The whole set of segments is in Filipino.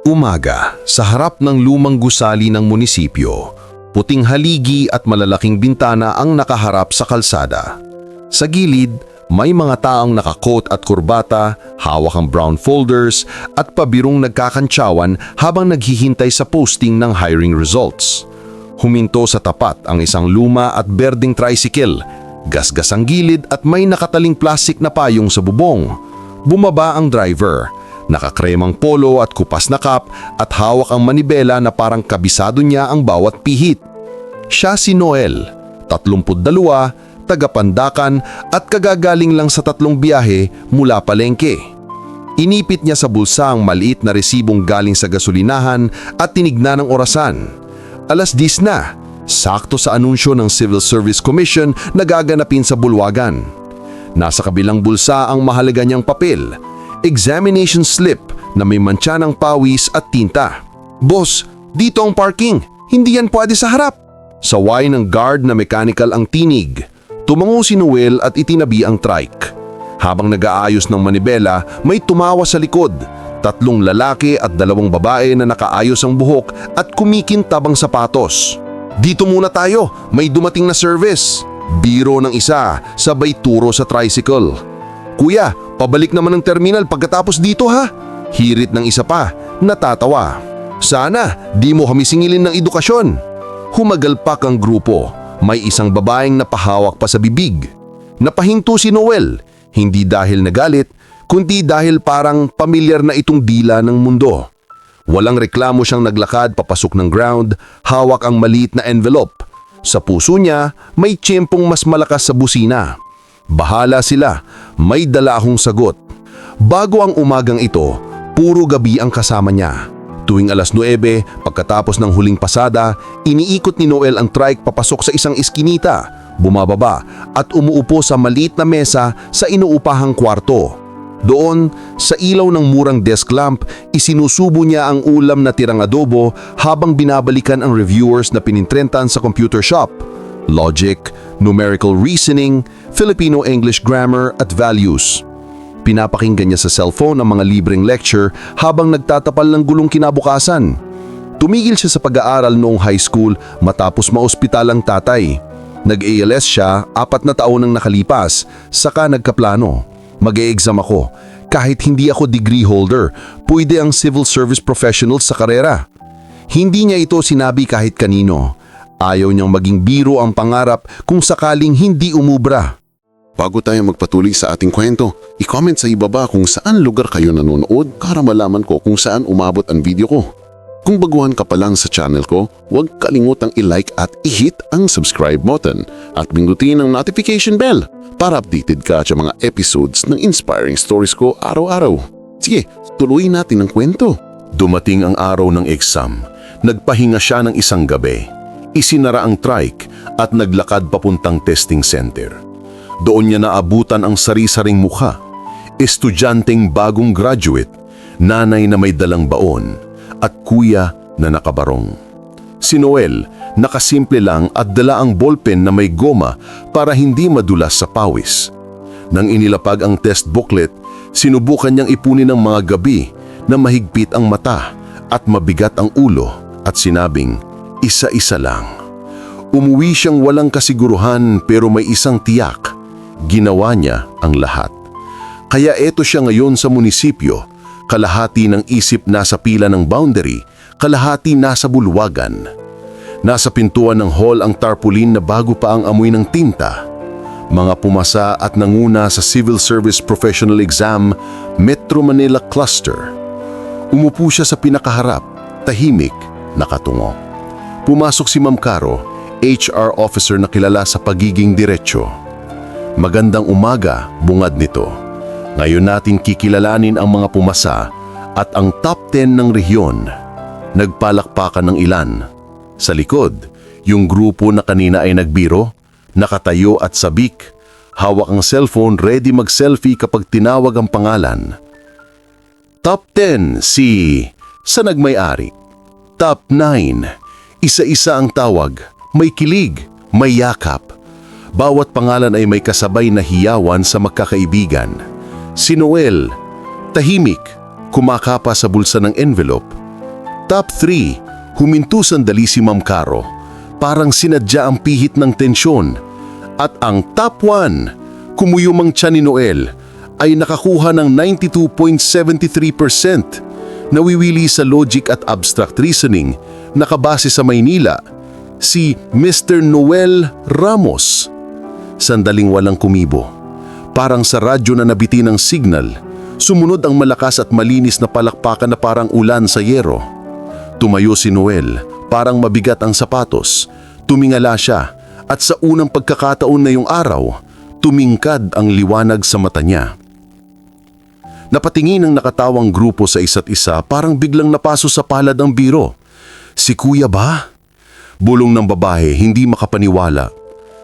Umaga, sa harap ng lumang gusali ng munisipyo, puting haligi at malalaking bintana ang nakaharap sa kalsada. Sa gilid, may mga taong nakakot at kurbata, hawak ang brown folders at pabirong nagkakantsawan habang naghihintay sa posting ng hiring results. Huminto sa tapat ang isang luma at berding tricycle, gasgas ang gilid at may nakataling plastic na payong sa bubong. Bumaba ang driver, nakakremang polo at kupas na kap at hawak ang manibela na parang kabisado niya ang bawat pihit. Siya si Noel, 32, tagapandakan at kagagaling lang sa tatlong biyahe mula palengke. Inipit niya sa bulsa ang maliit na resibong galing sa gasolinahan at tinignan ng orasan. Alas 10 na, sakto sa anunsyo ng Civil Service Commission na gaganapin sa bulwagan. Nasa kabilang bulsa ang mahalaga niyang papel, examination slip na may mantsa ng pawis at tinta. Boss, dito ang parking. Hindi yan pwede sa harap. Saway ng guard na mechanical ang tinig. Tumango si Noel at itinabi ang trike. Habang nag-aayos ng manibela, may tumawa sa likod. Tatlong lalaki at dalawang babae na nakaayos ang buhok at kumikintabang sapatos. Dito muna tayo, may dumating na service. Biro ng isa, sabay turo sa tricycle. Kuya, pabalik naman ng terminal pagkatapos dito ha. Hirit ng isa pa, natatawa. Sana, di mo kami singilin ng edukasyon. Humagalpak ang grupo. May isang babaeng napahawak pa sa bibig. Napahinto si Noel, hindi dahil nagalit, kundi dahil parang pamilyar na itong dila ng mundo. Walang reklamo siyang naglakad papasok ng ground, hawak ang maliit na envelope. Sa puso niya, may tiyempong mas malakas sa busina. Bahala sila, may dala akong sagot. Bago ang umagang ito, puro gabi ang kasama niya. Tuwing alas 9, pagkatapos ng huling pasada, iniikot ni Noel ang trike papasok sa isang iskinita, bumababa at umuupo sa maliit na mesa sa inuupahang kwarto. Doon, sa ilaw ng murang desk lamp, isinusubo niya ang ulam na tirang adobo habang binabalikan ang reviewers na pinintrentan sa computer shop. Logic, numerical reasoning, Filipino-English grammar at values. Pinapakinggan niya sa cellphone ang mga libreng lecture habang nagtatapal ng gulong kinabukasan. Tumigil siya sa pag-aaral noong high school matapos maospital ang tatay. Nag-ALS siya apat na taon nang nakalipas, saka nagkaplano. Mag-e-exam ako. Kahit hindi ako degree holder, pwede ang civil service professional sa karera. Hindi niya ito sinabi kahit kanino. Ayaw niyang maging biro ang pangarap kung sakaling hindi umubra. Bago tayo magpatuloy sa ating kwento, i-comment sa ibaba kung saan lugar kayo nanonood para malaman ko kung saan umabot ang video ko. Kung baguhan ka pa lang sa channel ko, huwag kalimutang i-like at i-hit ang subscribe button at pindutin ang notification bell para updated ka sa mga episodes ng inspiring stories ko araw-araw. Sige, tuloy natin ang kwento. Dumating ang araw ng exam. Nagpahinga siya ng isang gabi. Isinara ang trike at naglakad papuntang testing center. Doon niya naabutan ang sari-saring mukha. Estudyanteng bagong graduate, nanay na may dalang baon, at kuya na nakabarong. Si Noel, nakasimple lang at dala ang ballpen na may goma para hindi madulas sa pawis. Nang inilapag ang test booklet, sinubukan niyang ipunin ng mga gabi na mahigpit ang mata at mabigat ang ulo at sinabing, isa-isa lang. Umuwi siyang walang kasiguruhan pero may isang tiyak. Ginawa niya ang lahat. Kaya eto siya ngayon sa munisipyo, kalahati ng isip nasa pila ng boundary, kalahati nasa bulwagan. Nasa pintuan ng hall ang tarpaulin na bago pa ang amoy ng tinta. Mga pumasa at nanguna sa Civil Service Professional Exam Metro Manila Cluster. Umupo siya sa pinakaharap, tahimik, nakatungo. Pumasok si Ma'am Caro, HR officer na kilala sa pagiging diretsyo. Magandang umaga, bungad nito. Ngayon natin kikilalanin ang mga pumasa at ang top 10 ng rehiyon. Nagpalakpakan ng ilan. Sa likod, yung grupo na kanina ay nagbiro, nakatayo at sabik, hawak ang cellphone ready mag-selfie kapag tinawag ang pangalan. Top 10 si sa nagmay-ari. Top 9, isa-isa ang tawag, may kilig, may yakap. Bawat pangalan ay may kasabay na hiyawan sa magkakaibigan. Si Noel, tahimik, kumakapa sa bulsa ng envelope. top 3, huminto sandali si Ma'am Caro. Parang sinadya ang pihit ng tensyon. At ang top 1, kumuyumang tiyan ni Noel, ay nakakuha ng 92.73%. Nawiwili sa logic at abstract reasoning, nakabase sa Maynila, si Mr. Noel Ramos. Sandaling walang kumibo. Parang sa radyo na nabiti ng signal, sumunod ang malakas at malinis na palakpakan na parang ulan sa yero. Tumayo si Noel, parang mabigat ang sapatos. Tumingala siya at sa unang pagkakataon na yung araw, tumingkad ang liwanag sa mata niya. Napatingin ang nakatawang grupo sa isa't isa parang biglang napaso sa palad ang biro. Si kuya ba? Bulong ng babae, hindi makapaniwala.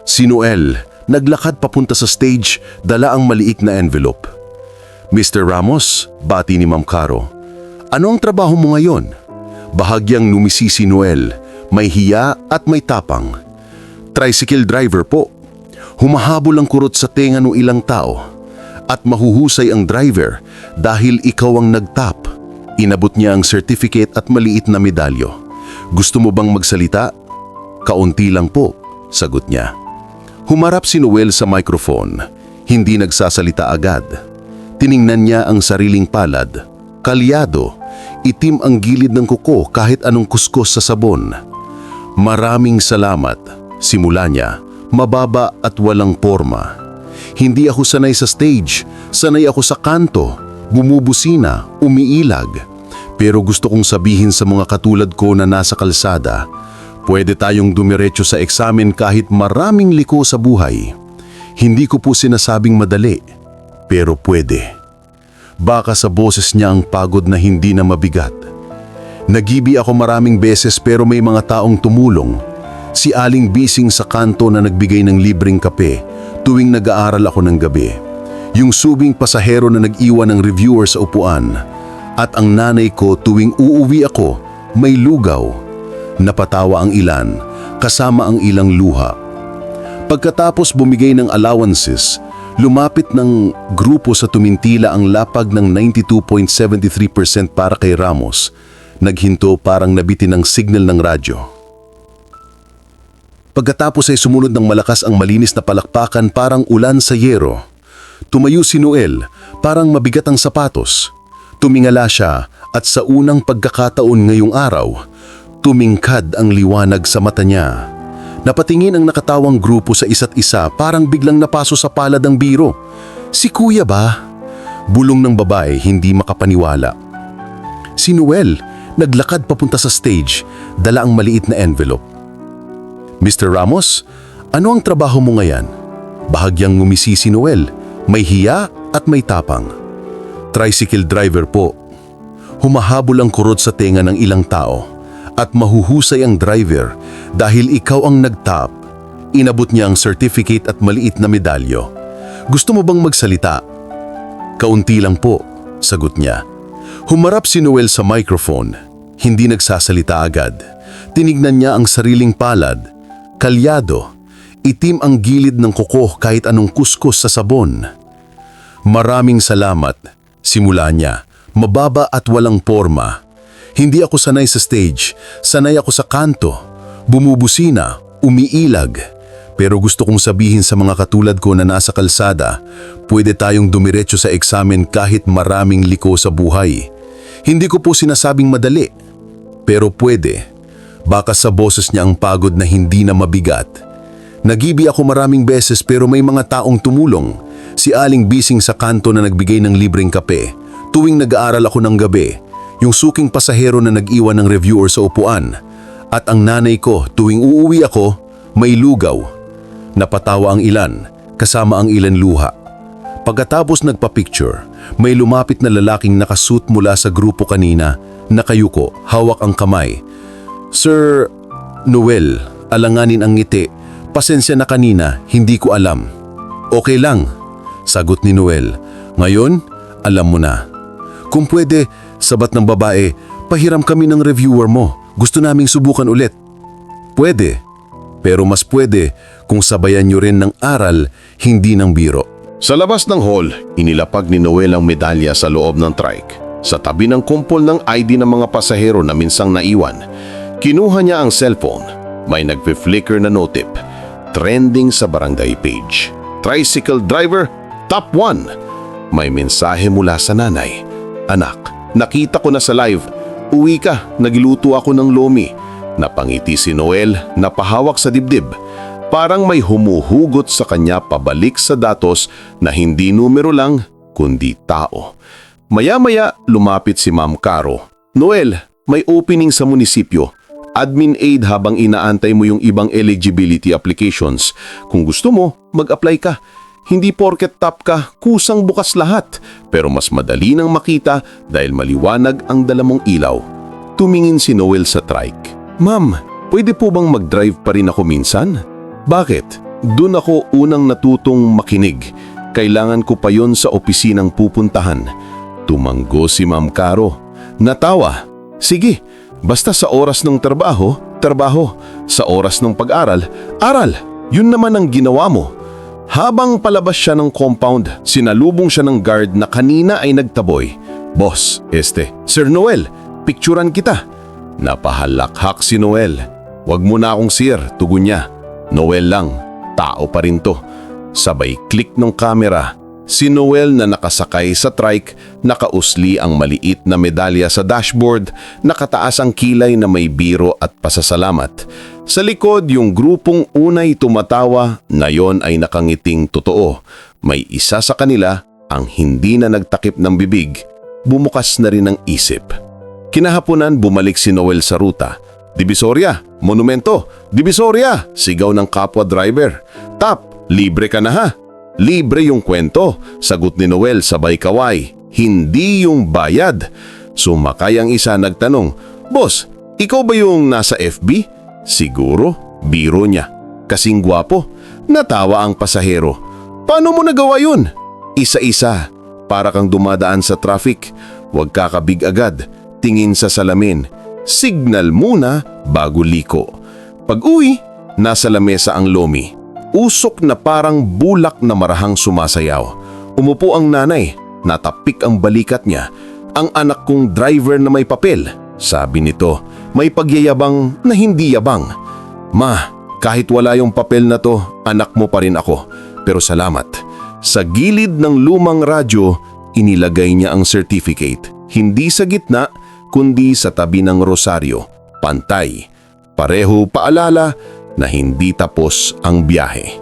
Si Noel, naglakad papunta sa stage, dala ang maliit na envelope. Mr. Ramos, bati ni Ma'am Caro. Ano ang trabaho mo ngayon? Bahagyang numisi si Noel, may hiya at may tapang. Tricycle driver po. Humahabol ang kurot sa tenga ng ilang tao. At mahuhusay ang driver dahil ikaw ang nagtap. Inabot niya ang certificate at maliit na medalyo. Gusto mo bang magsalita? Kaunti lang po, sagot niya. Humarap si Noel sa microphone. Hindi nagsasalita agad. Tiningnan niya ang sariling palad. Kalyado, itim ang gilid ng kuko kahit anong kuskos sa sabon. Maraming salamat. Simula niya, mababa at walang porma. Hindi ako sanay sa stage, sanay ako sa kanto, bumubusina, umiilag. Pero gusto kong sabihin sa mga katulad ko na nasa kalsada, pwede tayong dumiretso sa eksamen kahit maraming liko sa buhay. Hindi ko po sinasabing madali, pero pwede. Baka sa boses niya ang pagod na hindi na mabigat. Nagibi ako maraming beses pero may mga taong tumulong. Si Aling Bising sa kanto na nagbigay ng libreng kape tuwing nag-aaral ako ng gabi. Yung subing pasahero na nag-iwan ng reviewer sa upuan. At ang nanay ko tuwing uuwi ako, may lugaw. Napatawa ang ilan, kasama ang ilang luha. Pagkatapos bumigay ng allowances, lumapit ng grupo sa tumintila ang lapag ng 92.73% para kay Ramos. Naghinto parang nabitin ng signal ng radyo. Pagkatapos ay sumunod ng malakas ang malinis na palakpakan parang ulan sa yero. Tumayo si Noel, parang mabigat ang sapatos. Tumingala siya at sa unang pagkakataon ngayong araw, tumingkad ang liwanag sa mata niya. Napatingin ang nakatawang grupo sa isa't isa parang biglang napaso sa palad ang biro. Si kuya ba? Bulong ng babae hindi makapaniwala. Si Noel, naglakad papunta sa stage, dala ang maliit na envelope. Mr. Ramos, ano ang trabaho mo ngayon? Bahagyang ngumisi si Noel, may hiya at may tapang. Tricycle driver po. Humahabol ang kurot sa tenga ng ilang tao at mahuhusay ang driver dahil ikaw ang nagtap. Inabot niya ang certificate at maliit na medalyo. Gusto mo bang magsalita? Kaunti lang po, sagot niya. Humarap si Noel sa microphone. Hindi nagsasalita agad. Tinignan niya ang sariling palad. Kalyado. Itim ang gilid ng kuko kahit anong kuskus sa sabon. Maraming salamat. Simula niya. Mababa at walang porma. Hindi ako sanay sa stage. Sanay ako sa kanto. Bumubusina. Umiilag. Pero gusto kong sabihin sa mga katulad ko na nasa kalsada, pwede tayong dumiretso sa eksamen kahit maraming liko sa buhay. Hindi ko po sinasabing madali, pero pwede. Baka sa boses niya ang pagod na hindi na mabigat. Nagibi ako maraming beses pero may mga taong tumulong. Si Aling Bising sa kanto na nagbigay ng libreng kape. Tuwing nag-aaral ako ng gabi, yung suking pasahero na nag-iwan ng reviewer sa upuan. At ang nanay ko tuwing uuwi ako, may lugaw. Napatawa ang ilan, kasama ang ilan luha. Pagkatapos nagpa-picture, may lumapit na lalaking nakasuit mula sa grupo kanina, nakayuko, hawak ang kamay. Sir Noel, alanganin ang ngiti. Pasensya na kanina, hindi ko alam. Okay lang, sagot ni Noel. Ngayon, alam mo na. Kung pwede, sabat ng babae, pahiram kami ng reviewer mo. Gusto naming subukan ulit. Pwede. Pero mas pwede kung sabayan nyo rin ng aral, hindi ng biro. Sa labas ng hall, inilapag ni Noel ang medalya sa loob ng trike. Sa tabi ng kumpol ng ID ng mga pasahero na minsang naiwan, kinuha niya ang cellphone. May nagpi-flicker na notip. Trending sa barangay page. Tricycle driver, top 1. May mensahe mula sa nanay. Anak, nakita ko na sa live. Uwi ka, nagiluto ako ng lomi. Napangiti si Noel, napahawak sa dibdib. Parang may humuhugot sa kanya pabalik sa datos na hindi numero lang, kundi tao. Maya-maya, lumapit si Ma'am Caro. Noel, may opening sa munisipyo. Admin aid habang inaantay mo yung ibang eligibility applications. Kung gusto mo, mag-apply ka. Hindi porket top ka, kusang bukas lahat. Pero mas madali nang makita dahil maliwanag ang dala mong ilaw. Tumingin si Noel sa trike. Ma'am, pwede po bang mag-drive pa rin ako minsan? Bakit? Doon ako unang natutong makinig. Kailangan ko pa yon sa opisinang pupuntahan. Tumanggo si Ma'am Caro. Natawa. Sige, basta sa oras ng trabaho, trabaho. Sa oras ng pag-aral, aral. Yun naman ang ginawa mo. Habang palabas siya ng compound, sinalubong siya ng guard na kanina ay nagtaboy. Boss, este, Sir Noel, picturean kita. Napahalakhak si Noel. Huwag mo na akong sir, tugon niya. Noel lang, tao pa rin to. Sabay click ng kamera. Si Noel na nakasakay sa trike, nakausli ang maliit na medalya sa dashboard, nakataas ang kilay na may biro at pasasalamat. Sa likod, yung grupong unay tumatawa, na yon ay nakangiting totoo. May isa sa kanila ang hindi na nagtakip ng bibig, bumukas na rin ang isip. Kinahaponan bumalik si Noel sa ruta. Divisoria, monumento, Divisoria, sigaw ng kapwa driver. Tap, libre ka na ha. Libre yung kwento, sagot ni Noel sabay kaway. Hindi yung bayad. Sumakay ang isa nagtanong, Boss, ikaw ba yung nasa FB? Siguro, biro niya. Kasing gwapo. Natawa ang pasahero. Paano mo nagawa yun? Isa-isa, para kang dumadaan sa traffic. Huwag kakabig agad, tingin sa salamin. Signal muna bago liko. Pag uwi, nasa lamesa ang lomi. Usok na parang bulak na marahang sumasayaw. Umupo ang nanay, natapik ang balikat niya. Ang anak kong driver na may papel, sabi nito, may pagyayabang na hindi yabang. Ma, kahit wala yung papel na to, anak mo pa rin ako. Pero salamat. Sa gilid ng lumang radyo, inilagay niya ang certificate. Hindi sa gitna, kundi sa tabi ng rosaryo. Pantay. Pareho paalala na hindi tapos ang biyahe.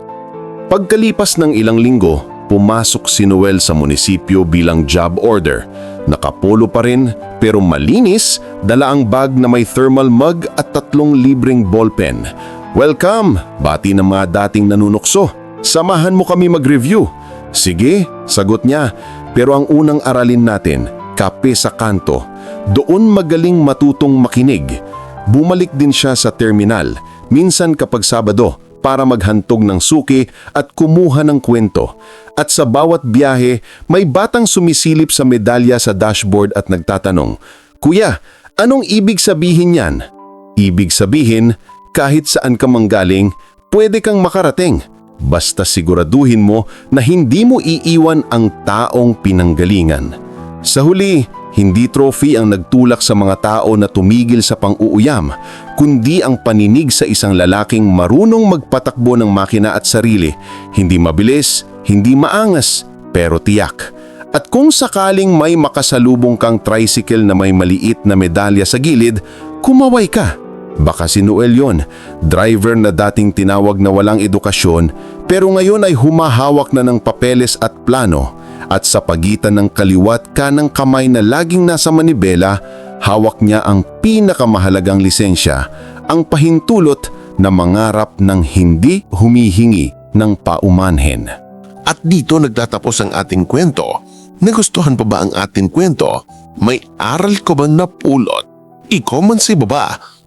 Pagkalipas ng ilang linggo, pumasok si Noel sa munisipyo bilang job order. Nakapolo pa rin pero malinis, dala ang bag na may thermal mug at tatlong libreng ballpen. Welcome, bati ng mga dating nanunukso. Samahan mo kami mag-review. Sige, sagot niya. Pero ang unang aralin natin, kape sa kanto. Doon magaling matutong makinig. Bumalik din siya sa terminal, minsan kapag Sabado, para maghantog ng suki at kumuha ng kwento. At sa bawat biyahe, may batang sumisilip sa medalya sa dashboard at nagtatanong, Kuya, anong ibig sabihin yan? Ibig sabihin, kahit saan ka manggaling, pwede kang makarating. Basta siguraduhin mo na hindi mo iiwan ang taong pinanggalingan. Sa huli, hindi trophy ang nagtulak sa mga tao na tumigil sa pang-uuyam, kundi ang paninig sa isang lalaking marunong magpatakbo ng makina at sarili. Hindi mabilis, hindi maangas, pero tiyak. At kung sakaling may makasalubong kang tricycle na may maliit na medalya sa gilid, kumaway ka. Baka si Noel yon, driver na dating tinawag na walang edukasyon pero ngayon ay humahawak na ng papeles at plano at sa pagitan ng kaliwat kanang kamay na laging nasa manibela, hawak niya ang pinakamahalagang lisensya, ang pahintulot na mangarap ng hindi humihingi ng paumanhin. At dito nagtatapos ang ating kwento. Nagustuhan pa ba ang ating kwento? May aral ko bang napulot? I-comment sa baba.